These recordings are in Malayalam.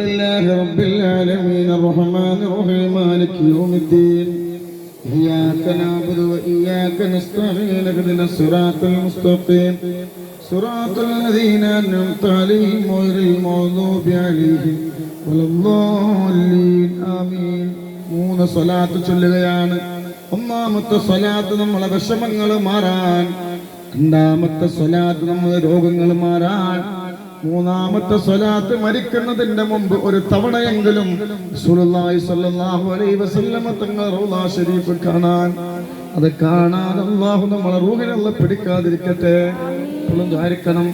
لله رب العالمين الرحمن الرحيم مالك يوم الدين إياك نعبد وإياك نستعين اهدنا الصراط المستقيم صراط الذين أنعمت عليهم غير المغضوب عليهم ولا الضالين آمين മൂന്ന് സ്വലാത്ത് ചൊല്ലുകയാണ് ഒന്നാമത്തെ സ്വലാത്ത് നമ്മളെ വിഷമങ്ങൾ മാറാൻ രണ്ടാമത്തെ സ്വലാത്ത് നമ്മുടെ രോഗങ്ങൾ മാറാൻ മൂന്നാമത്തെ സ്വലാത്ത് മരിക്കുന്നതിന്റെ മുമ്പ് ഒരു തവണയെങ്കിലും റസൂലുള്ളാഹി സ്വല്ലല്ലാഹു അലൈഹി വസല്ലമ തങ്ങൾ റൗള ശരീഫ് കാണാൻ. അത് കാണാൻ അള്ളാഹു നമ്മളെ റൂഹിനുള്ള പിടിക്കാതിരിക്കട്ടെ. എപ്പോഴും ധാരിക്കണം.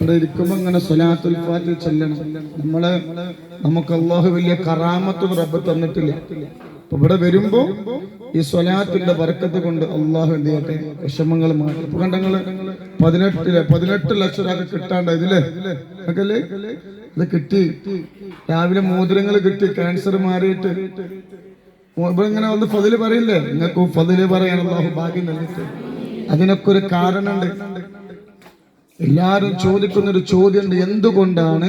ഇവിടെ ഇരിക്കുമ്പോൾ ഇങ്ങനെ സ്വലാത്തുൽ ഫാത്തിൽ ചെല്ലണം. നമ്മൾ നമുക്ക് അള്ളാഹു വലിയ കറാമത്തും റബ്ബ് തന്നിട്ടില്ല. ഇവിടെ വരുമ്പോ ഈ സ്വലാത്തിന്റെ വർക്കത്ത് കൊണ്ട് അള്ളാഹു എന്ത് ചെയ്യട്ടെ? വിഷമങ്ങൾ മാറ്റി. കണ്ടങ്ങൾ പതിനെട്ടിൽ പതിനെട്ട് ലക്ഷം രൂപ കിട്ടാണ്ട് ഇതില്ലേ? ഇത് കിട്ടി. രാവിലെ മോതിരങ്ങൾ കിട്ടി ക്യാൻസർ മാറിയിട്ട്. ഇങ്ങനെ ഒന്ന് ഫതിൽ പറയില്ലേ? നിങ്ങൾക്ക് ഫതിൽ പറയാൻ അള്ളാഹു ഭാഗ്യം നൽകിട്ട് അതിനൊക്കെ ഒരു കാരണമുണ്ട്. എല്ലാരും ചോദിക്കുന്ന ഒരു ചോദ്യമുണ്ട്. എന്തുകൊണ്ടാണ്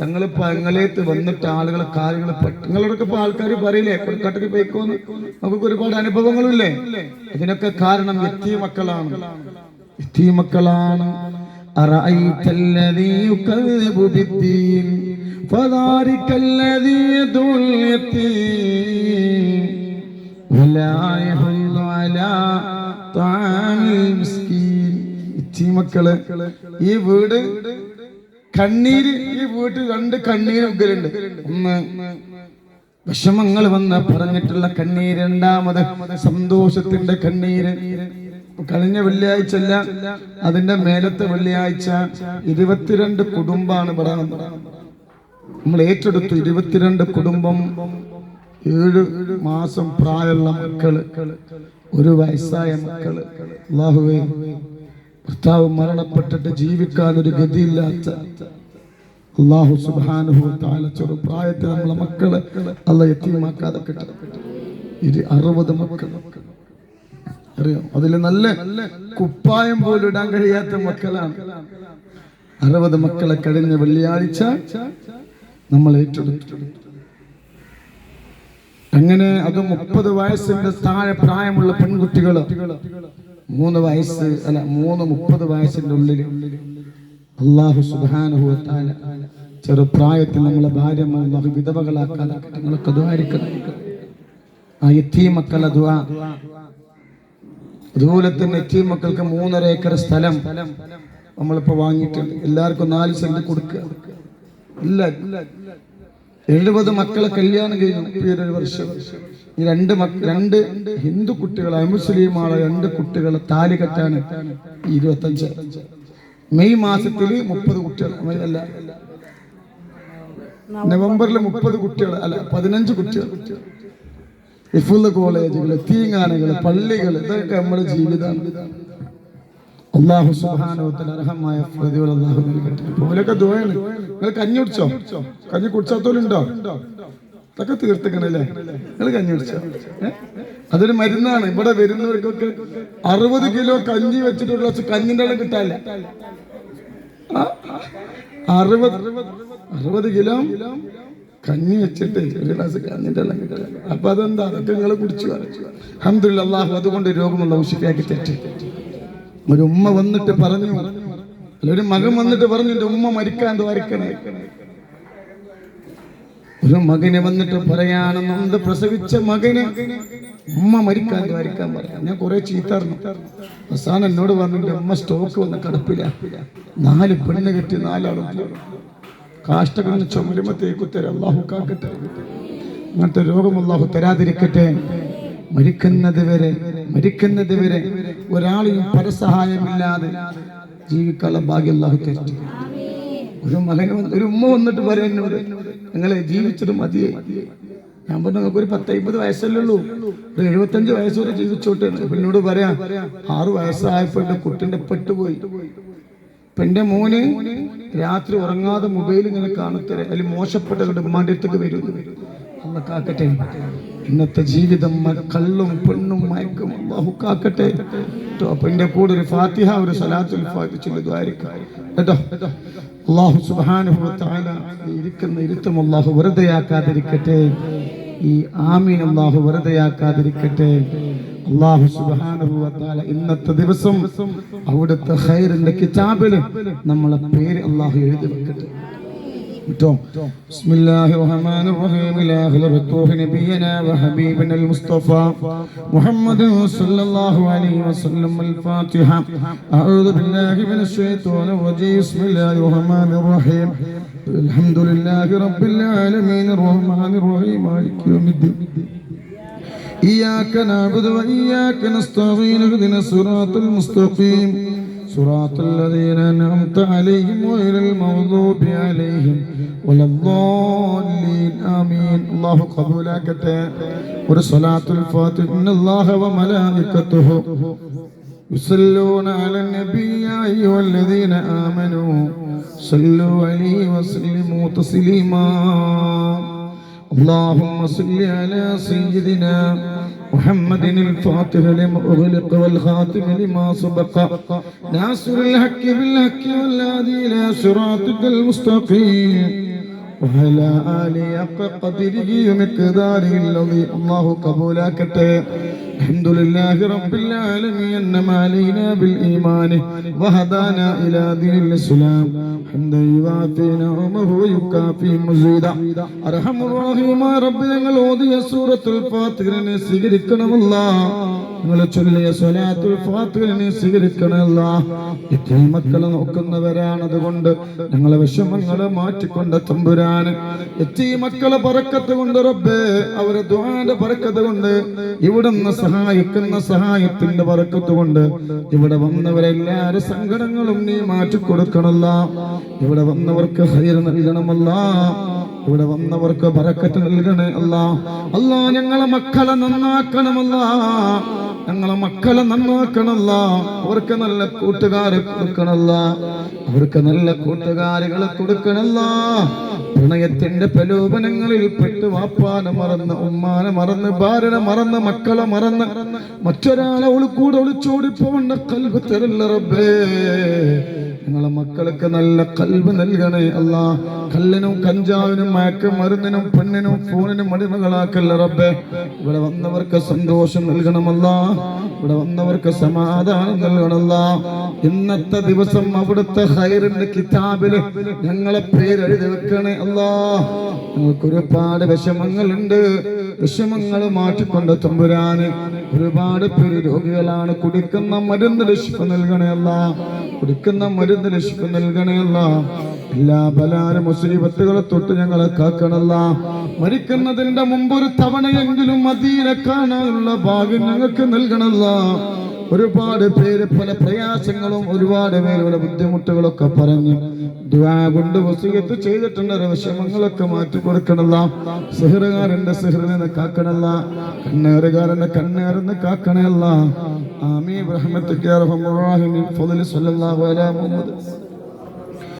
തങ്ങൾ പങ്ങളേത്ത് വന്നിട്ട് ആളുകൾ കാര്യങ്ങൾ നിങ്ങളോടൊക്കെ ഇപ്പൊ ആൾക്കാർ പറയില്ലേ കൊൽക്കട്ടയ്ക്ക് പോയിക്കോന്ന് നമുക്ക് ഒരുപാട് അനുഭവങ്ങളില്ലേ ഇതിനൊക്കെ കാരണം എത്തിയ മക്കളാണ് എത്തിയ മക്കളാണ് أرأيت الذي يكذب بالدين فذلك الذي يدعو اليتيم ولا يحل على طعام المسكين ഇച്ചി മക്കള് ഈ വീട് കണ്ണീര് ഈ വീട്ടിൽ രണ്ട് കണ്ണീര് ഉഗ്രണ്ട് ഒന്ന് വിഷമങ്ങൾ വന്ന് പറഞ്ഞിട്ടുള്ള കണ്ണീര്. രണ്ടാമത് സന്തോഷത്തിന്റെ കണ്ണീര്. കഴിഞ്ഞ വെള്ളിയാഴ്ച അല്ല അതിന്റെ മേലത്തെ വെള്ളിയാഴ്ച ഇരുപത്തിരണ്ട് കുടുംബാണ് ഇവിടെ നമ്മൾ ഏറ്റെടുത്തു ഇരുപത്തിരണ്ട് കുടുംബം ഏഴ് മാസം പ്രായമുള്ള മക്കൾ ഒരു വയസ്സായ മക്കൾ. അള്ളാഹുവേ ഭർത്താവ് മരണപ്പെട്ടിട്ട് ജീവിക്കാൻ ഒരു ഗതിയില്ലാത്ത അള്ളാഹു സുബാനുഭവ ചെറു പ്രായത്തിൽ നമ്മളെ മക്കളെ അല്ല എത്തിമാക്കാതെ ഇരു അറുപത് മക്കൾ. അറിയാം? അതിൽ നല്ല കുപ്പായം പോലും ഇടാൻ കഴിയാത്ത മക്കളാണ്. അറുപത് മക്കളെ കഴിഞ്ഞ വെള്ളിയാഴ്ച നമ്മൾ ഏറ്റെടുത്തു. അങ്ങനെ അത് മുപ്പത് വയസ്സിന്റെ താഴെ പ്രായമുള്ള പെൺകുട്ടികൾ മൂന്ന് വയസ്സ് അല്ല മൂന്ന് മുപ്പത് വയസ്സിന്റെ ഉള്ളിൽ അള്ളാഹു സുബാനുഭവത്താല ചെറുപ്രായത്തിൽ നമ്മളെ ഭാര്യമാർ അള്ളാഹു വിധവകളാക്കാതെ നിങ്ങളൊക്കെ ദ്വാരിക്കണം ആ എത്തി മക്കളെ ദ്വാ അതുപോലെ തന്നെ എത്തി മക്കൾക്ക് മൂന്നര ഏക്കർ സ്ഥലം നമ്മളിപ്പോ വാങ്ങിയിട്ടുണ്ട്. എല്ലാവർക്കും നാല് സെന്റ് കൊടുക്കുക. ഇല്ല. എഴുപത് മക്കളെ കല്യാണം കഴിഞ്ഞു ഒരു വർഷം. ഈ രണ്ട് മക്ക രണ്ട് ഹിന്ദു കുട്ടികൾ അമുസ്ലിമാണ് രണ്ട് കുട്ടികളെ താലി കെട്ടാണ് ഇരുപത്തി ഇരുപത്തഞ്ച്. മെയ് മാസത്തിൽ മുപ്പത് കുട്ടികൾ അല്ല. നവംബറിൽ മുപ്പത് കുട്ടികൾ അല്ല പതിനഞ്ച് കുട്ടികൾ ഇഫുള്ള കോളേജുകൾ തീങ്ങാനകൾ പള്ളികൾ ഇതൊക്കെ നമ്മുടെ ജീവിതമാണ് അള്ളാഹു സുബാനോത്തിൽ അർഹമായ പ്രതികൾ അള്ളാഹു നൽകട്ടെ. പോലൊക്കെ ദുആണ് നിങ്ങൾ കഞ്ഞി കുടിച്ചോ? കഞ്ഞി കുടിച്ചാത്തോലുണ്ടോ? അതൊക്കെ തീർത്തിക്കണല്ലേ? നിങ്ങൾ കഞ്ഞി കുടിച്ചോ? അതൊരു മരുന്നാണ്. ഇവിടെ വരുന്നവർക്കൊക്കെ അറുപത് കിലോ കഞ്ഞി വെച്ചിട്ടുള്ള ഒരു കഞ്ഞിന്റെ വെള്ളം കിട്ടാല്ല അറുപത് അറുപത് കിലോ കഞ്ഞി വെച്ചിട്ട് ഒരു ഗ്ലാസ് വെള്ളം കിട്ടില്ല അപ്പൊ അതെന്താ? അതൊക്കെ നിങ്ങൾ കുടിച്ചു അഹമ്മദില്ല അള്ളാഹു അതുകൊണ്ട് രോഗമുള്ള ഔഷധിയാക്കി തെറ്റി. ഒരു ഉമ്മ വന്നിട്ട് പറഞ്ഞു. ഒരു മകൻ വന്നിട്ട് പറഞ്ഞു എന്റെ ഉമ്മ മരിക്കാൻ ദ്വാരിക്കണേ ഒരു മകന് വന്നിട്ട് പറയാണെന്ന് എന്ത് പ്രസവിച്ച മകന് ഉമ്മ മരിക്കാൻ ദ്വാരിക്കാൻ പറയാം ഞാൻ കുറെ ചീത്തറിഞ്ഞു അവസാനം എന്നോട് പറഞ്ഞു ഉമ്മ സ്റ്റോക്ക് വന്ന് കടപ്പില്ല നാല് പെണ്ണ് കെട്ടി നാലാളും കാഷ്ടകളിൽ ചുമരുമ തേക്കുത്തര. അള്ളാഹു കാക്കട്ടെ. അങ്ങനത്തെ രോഗം അള്ളാഹു തരാതിരിക്കട്ടെ. മരിക്കുന്നത് വരെ മരിക്കുന്നത് വരെ ഒരാളെയും പരസഹായമില്ലാതെ ജീവിക്കാനുള്ള ഭാഗ്യം അള്ളാഹു ഒരു മകൻ ഒരു ഉമ്മ വന്നിട്ട് പറയാം നിങ്ങളെ ജീവിച്ചിട്ട് മതിയെ. ഞാൻ പറഞ്ഞു നിങ്ങൾക്ക് ഒരു പത്തൈമ്പത് വയസ്സല്ലേ ഉള്ളൂ. ഒരു എഴുപത്തഞ്ച് വയസ്സ് വരെ ജീവിച്ചോട്ടെ പിന്നോട് പറയാം ആറ് വയസ്സായപ്പോ എന്റെ കുട്ടിന്റെ പെട്ടുപോയി. ഇപ്പൊ എന്റെ മോന് രാത്രി ഉറങ്ങാതെ മൊബൈൽ ഇങ്ങനെ കാണത്തരെ അതിൽ മോശപ്പെട്ട ഉമ്മാന്റെ അടുത്തേക്ക് വരുന്നു അല്ല കാക്കട്ടെ. ഇന്നത്തെ ജീവിതം കള്ളും പെണ്ണും മയക്കും അള്ളാഹു കാക്കട്ടെ. എന്റെ കൂടെ ഒരു ഫാത്തിഹ ഒരു സലാത്തുൽ കേട്ടോ? അള്ളാഹു ഇരിക്കുന്ന ഇരുത്തം അള്ളാഹു വെറുതെയാക്കാതിരിക്കട്ടെ. ഈ ആമീൻ അള്ളാഹു വെറുതെയാക്കാതിരിക്കട്ടെ. അള്ളാഹു വ ഇന്നത്തെ ദിവസം അവിടുത്തെ ഖൈറിന്റെ കിതാബിൽ നമ്മളെ പേര് അള്ളാഹു എഴുതി വെക്കട്ടെ. تو بسم الله الرحمن الرحيم لا خلق نبينا وحبيبنا المصطفى محمد صلى الله عليه وسلم الفاتحة أعوذ بالله من الشيطان الرجيم بسم الله الرحمن الرحيم الحمد لله رب العالمين الرحمن الرحيم مالك يوم الدين إياك نعبد وإياك نستعين اهدنا الصراط المستقيم صراط الذين أنعمت عليهم غير المغضوب عليهم ولا الضالين آمين الله قبولك ورصلاة الفاتح إن الله وملائكته يصلون على النبي يا أيها الذين آمنوا صلوا عليه وسلموا تسليما اللهم صل على سيدنا محمد الفاتح لما أغلق والخاتم لما سبق ناصر الحق بالحق والهادي إلى صراطك المستقيم وعلى آله حق قدره ومقداره الذي الله قبولاكته الحمد لله رب العالمين أنما علينا بالإيمان وهدانا إلى دين الإسلام حمدا يوافي نعمه ويكافي مزيدا أرحم الراحمين رب ഞങ്ങൾ ഓതിയ സൂറത്തുൽ ഫാത്തിഹിനെ സ്വീകരിക്കണമല്ല നിങ്ങൾ ചൊല്ലിയ സ്വലാത്തുൽ ഫാത്തിഹിനെ സ്വീകരിക്കണമല്ല ഇത്രയും മക്കളെ നോക്കുന്നവരാണ് അതുകൊണ്ട് ഞങ്ങളെ വിഷമങ്ങളെ മാറ്റിക്കൊണ്ട് തമ്പുരാന് എത്തി മക്കളെ പറക്കത്ത് കൊണ്ട് റബ്ബേ അവരെ ദ്വാന്റെ പറക്കത്ത് കൊണ്ട് ഇവിടുന്ന് സഹായിക്കുന്ന സഹായത്തിന്റെ വറക്കത്തുകൊണ്ട് ഇവിടെ വന്നവരെല്ലാരും സങ്കടങ്ങളും നീ മാറ്റിക്കൊടുക്കണല്ല ഇവിടെ വന്നവർക്ക് ഹൈർ നൽകണമല്ല. ഇവിടെ വന്നവർക്ക് ബറക്കത്ത് നൽകണേ അല്ല. അല്ല ഞങ്ങളെ മക്കളെ നന്നാക്കണമല്ല. ഞങ്ങളെ മക്കളെ നന്നാക്കണല്ല. അവർക്ക് നല്ല കൂട്ടുകാരെ കൊടുക്കണല്ല. അവർക്ക് നല്ല കൂട്ടുകാരികളെ കൊടുക്കണല്ല. പ്രണയത്തിന്റെ പ്രലോഭനങ്ങളിൽ പെട്ട് വാപ്പാനെ മറന്ന് ഉമ്മാനെ മറന്ന് ഭാര്യനെ മറന്ന് മക്കളെ മറന്ന് മറ്റൊരാളെ ഒളിക്കൂടെ കൂടെ ഒളിച്ചോടി പോവണ്ട കൽവ് തരല്ല റബ്ബേ. ഞങ്ങളെ മക്കൾക്ക് നല്ല കൽവ് നൽകണേ അല്ല. കല്ലിനും കഞ്ചാവിനും മയക്ക മരുന്നിനും പെണ്ണിനും ഫോണിനും അടിമകളാക്കല്ല റബ്ബേ. ഇവിടെ വന്നവർക്ക് സന്തോഷം നൽകണമല്ല ഇവിടെ വന്നവർക്ക് സമാധാനം നൽകണമല്ല ഇന്നത്തെ ദിവസം അവിടുത്തെ ഹൈറിന്റെ കിതാബിൽ ഞങ്ങളെ പേരെഴുതി വെക്കണേ അല്ലാ. ഞങ്ങൾക്ക് ഒരുപാട് വിഷമങ്ങളുണ്ട്. വിഷമങ്ങൾ മാറ്റിക്കൊണ്ട് തമ്പുരാന് ഒരുപാട് പേര് രോഗികളാണ്. കുടിക്കുന്ന മരുന്ന് രക്ഷിപ്പ് നൽകണയല്ല കുടിക്കുന്ന മരുന്ന് രക്ഷിപ്പ് നൽകണയല്ല എല്ലാ ബലാര മുസീബത്തുകളെ തൊട്ട് ഞങ്ങളെ കാക്കണല്ല മരിക്കുന്നതിന്റെ മുമ്പ് ഒരു തവണയെങ്കിലും മദീനെ കാണാനുള്ള ഭാഗ്യം ഞങ്ങൾക്ക് നൽകണല്ല ഒരുപാട് പേര് പല പ്രയാസങ്ങളും ഒരുപാട് പേരുടെ ബുദ്ധിമുട്ടുകളൊക്കെ പറഞ്ഞു ദുആ കൊണ്ട് വസീയത്ത് ചെയ്തിട്ടുണ്ട്. വിഷമങ്ങളൊക്കെ മാറ്റി കൊടുക്കണല്ല. സിഹറുകാരന്റെ സിഹറിനെ കാക്കണല്ല. കണ്ണേറുകാരന്റെ കണ്ണേറിന്ന് കാക്കണല്ല ആമീൻ. റഹ്മത്തുക റഹ്മാൻ റഹീം ഫضل സല്ലല്ലാഹു അലൈഹി മുഹമ്മദ്.